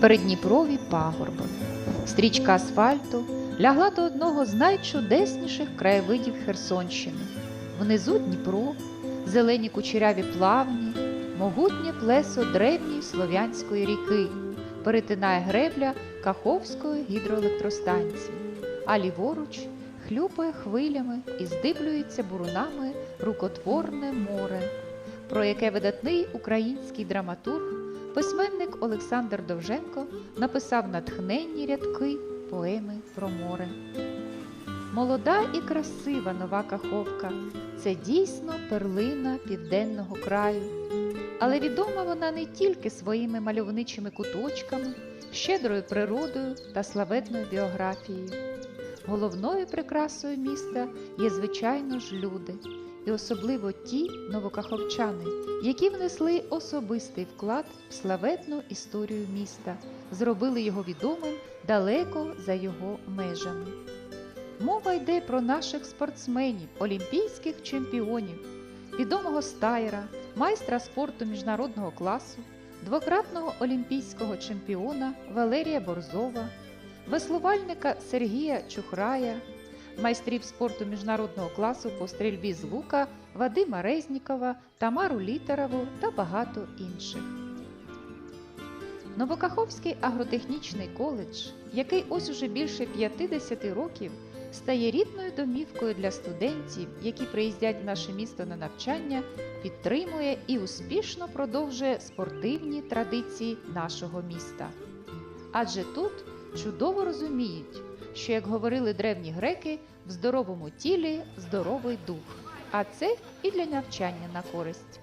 передніпрові пагорби. Стрічка асфальту лягла до одного з найчудесніших краєвидів Херсонщини. Внизу Дніпро, зелені кучеряві плавні, могутнє плесо древньої слов'янської ріки, перетинає гребля Каховської гідроелектростанції, а ліворуч хлюпає хвилями і здиблюється бурунами рукотворне море, про яке видатний український драматург, письменник Олександр Довженко написав натхненні рядки поеми про море. Молода і красива нова Каховка це дійсно перлина південного краю. Але відома вона не тільки своїми мальовничими куточками, щедрою природою та славетною біографією. Головною прикрасою міста є, звичайно ж, люди, особливо ті новокаховчани, які внесли особистий вклад в славетну історію міста, зробили його відомим далеко за його межами. Мова йде про наших спортсменів, олімпійських чемпіонів, відомого стайера, майстра спорту міжнародного класу, двократного олімпійського чемпіона Валерія Борзова, веслувальника Сергія Чухрая, майстрів спорту міжнародного класу по стрільбі з лука Вадима Резнікова, Тамару Літерову та багато інших. Новокаховський агротехнічний коледж, який ось уже більше 50 років стає рідною домівкою для студентів, які приїздять в наше місто на навчання, підтримує і успішно продовжує спортивні традиції нашого міста. Адже тут чудово розуміють, що, як говорили древні греки, в здоровому тілі здоровий дух, а це і для навчання на користь.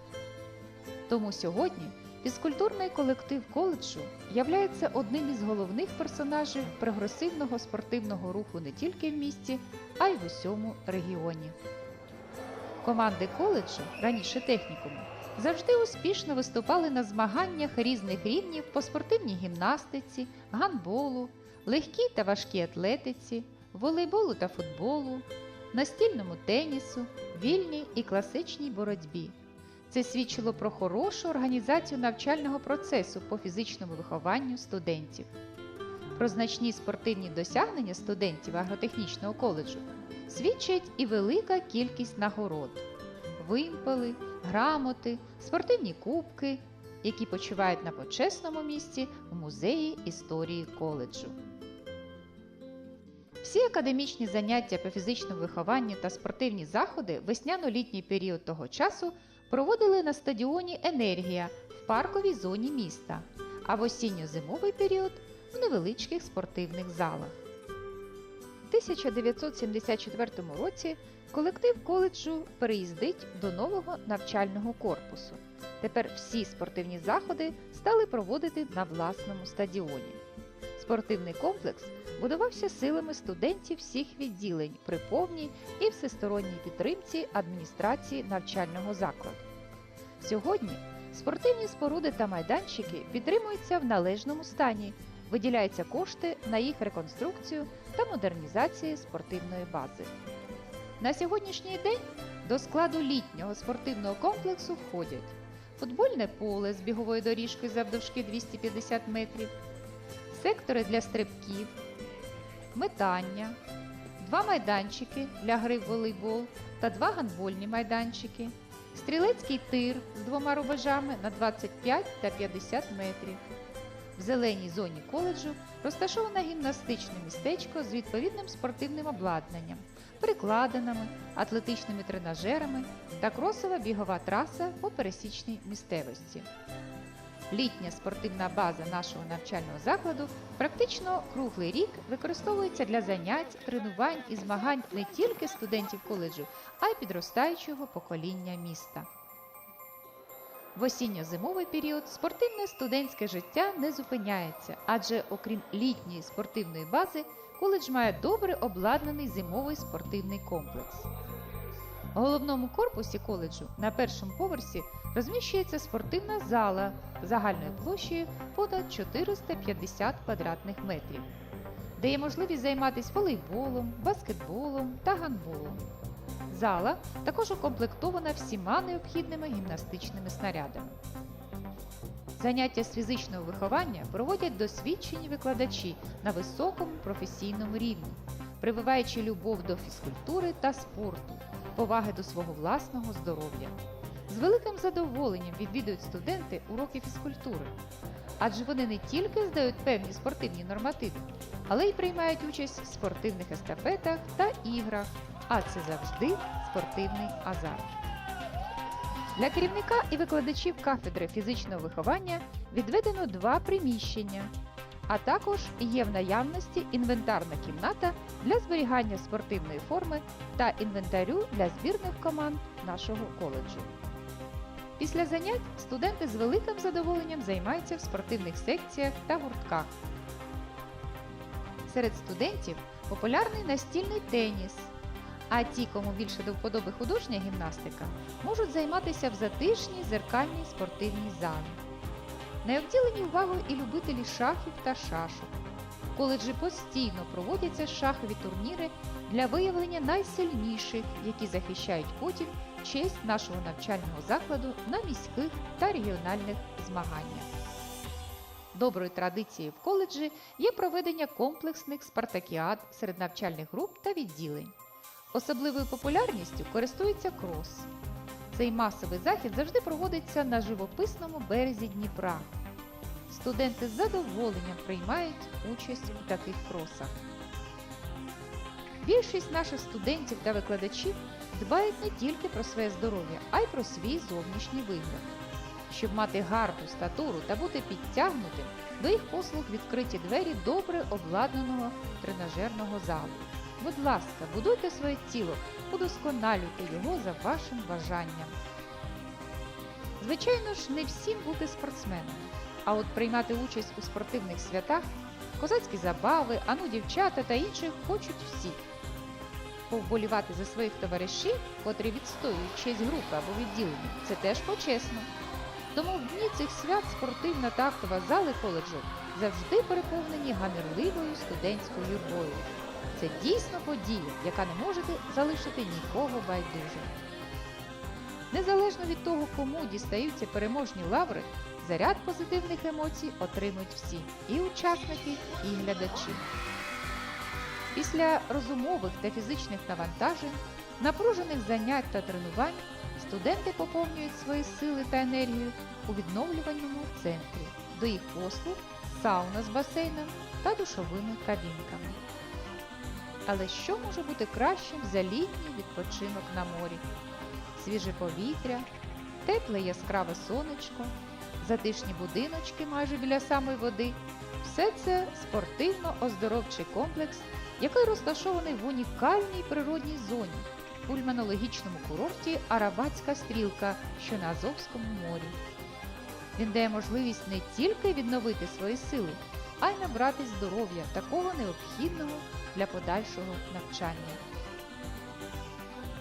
Тому сьогодні фізкультурний колектив коледжу являється одним із головних персонажів прогресивного спортивного руху не тільки в місті, а й в усьому регіоні. Команди коледжу, раніше технікуму, завжди успішно виступали на змаганнях різних рівнів по спортивній гімнастиці, гандболу, легкій та важкій атлетиці, волейболу та футболу, настільному тенісу, вільній і класичній боротьбі. Це свідчило про хорошу організацію навчального процесу по фізичному вихованню студентів. Про значні спортивні досягнення студентів агротехнічного коледжу свідчить і велика кількість нагород: вимпели, грамоти, спортивні кубки, які почувають на почесному місці в музеї історії коледжу. Всі академічні заняття по фізичному вихованню та спортивні заходи весняно-літній період того часу проводили на стадіоні Енергія в парковій зоні міста, а в осінньо-зимовий період в невеличких спортивних залах. У 1974 році колектив коледжу переїздить до нового навчального корпусу. Тепер всі спортивні заходи стали проводити на власному стадіоні. Спортивний комплекс будувався силами студентів всіх відділень при повній і всесторонній підтримці адміністрації навчального закладу. Сьогодні спортивні споруди та майданчики підтримуються в належному стані, виділяються кошти на їх реконструкцію та модернізацію спортивної бази. На сьогоднішній день до складу літнього спортивного комплексу входять футбольне поле з біговою доріжкою завдовжки 250 метрів, сектори для стрибків, метання, два майданчики для гри в волейбол та два гандбольні майданчики, стрілецький тир з двома рубежами на 25 та 50 метрів. В зеленій зоні коледжу розташоване гімнастичне містечко з відповідним спортивним обладнанням, прикладинами, атлетичними тренажерами та кросова бігова траса по пересічній місцевості. Літня спортивна база нашого навчального закладу практично круглий рік використовується для занять, тренувань і змагань не тільки студентів коледжу, а й підростаючого покоління міста. В осінньо-зимовий період спортивне студентське життя не зупиняється, адже окрім літньої спортивної бази, коледж має добре обладнаний зимовий спортивний комплекс. В головному корпусі коледжу на першому поверсі розміщується спортивна зала загальною площею понад 450 квадратних метрів, де є можливість займатися волейболом, баскетболом та гандболом. Зала також укомплектована всіма необхідними гімнастичними снарядами. Заняття з фізичного виховання проводять досвідчені викладачі на високому професійному рівні, прививаючи любов до фізкультури та спорту, поваги до свого власного здоров'я. З великим задоволенням відвідують студенти уроки фізкультури, адже вони не тільки здають певні спортивні нормативи, але й приймають участь в спортивних естафетах та іграх, а це завжди спортивний азарт. Для керівника і викладачів кафедри фізичного виховання відведено два приміщення, а також є в наявності інвентарна кімната для зберігання спортивної форми та інвентарю для збірних команд нашого коледжу. Після занять студенти з великим задоволенням займаються в спортивних секціях та гуртках. Серед студентів популярний настільний теніс. А ті, кому більше до вподоби художня гімнастика, можуть займатися в затишній зеркальній спортивній залі. Не обділені і любителі шахів та шашок. Коледжі постійно проводяться шахові турніри для виявлення найсильніших, які захищають потім честь нашого навчального закладу на міських та регіональних змаганнях. Доброю традицією в коледжі є проведення комплексних спартакіад серед навчальних груп та відділень. Особливою популярністю користується крос. Цей масовий захід завжди проводиться на живописному березі Дніпра. Студенти з задоволенням приймають участь у таких кросах. Більшість наших студентів та викладачів дбають не тільки про своє здоров'я, а й про свій зовнішній вигляд. Щоб мати гарну статуру та бути підтягнутим, до їх послуг відкриті двері добре обладнаного тренажерного залу. Будь ласка, будуйте своє тіло, удосконалюйте його за вашим бажанням. Звичайно ж, не всім бути спортсменами, а от приймати участь у спортивних святах, козацькі забави, ану дівчата та інших хочуть всі. Повболівати за своїх товаришів, котрі відстоюють честь групи або відділення, це теж почесно. Тому в дні цих свят спортивна та актова зали коледжу завжди переповнені гамірливою студентською юрбою. Це дійсно подія, яка не може залишити нікого байдужим. Незалежно від того, кому дістаються переможні лаври, заряд позитивних емоцій отримують всі і учасники, і глядачі. Після розумових та фізичних навантажень, напружених занять та тренувань студенти поповнюють свої сили та енергію у відновлювальному центрі. До їх послуг сауна з басейном та душовими кабінками. Але що може бути кращим за літній відпочинок на морі? Свіже повітря, тепле яскраве сонечко, затишні будиночки майже біля самої води. Все це спортивно-оздоровчий комплекс, який розташований в унікальній природній зоні, пульмонологічному курорті Арабатська стрілка, що на Азовському морі. Він дає можливість не тільки відновити свої сили, а й набрати здоров'я такого необхідного для подальшого навчання.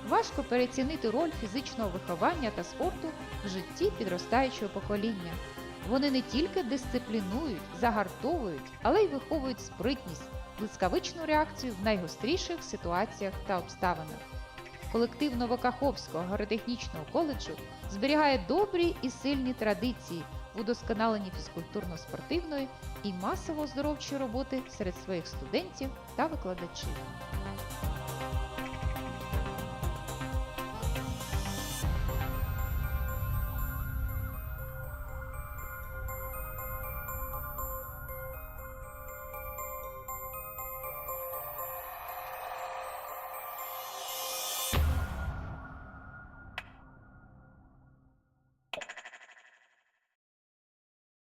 Важко перецінити роль фізичного виховання та спорту в житті підростаючого покоління. Вони не тільки дисциплінують, загартовують, але й виховують спритність, блискавичну реакцію в найгостріших ситуаціях та обставинах. Колектив Новокаховського агротехнічного коледжу зберігає добрі і сильні традиції удосконаленні фізкультурно-спортивної і масово-оздоровчої роботи серед своїх студентів та викладачів.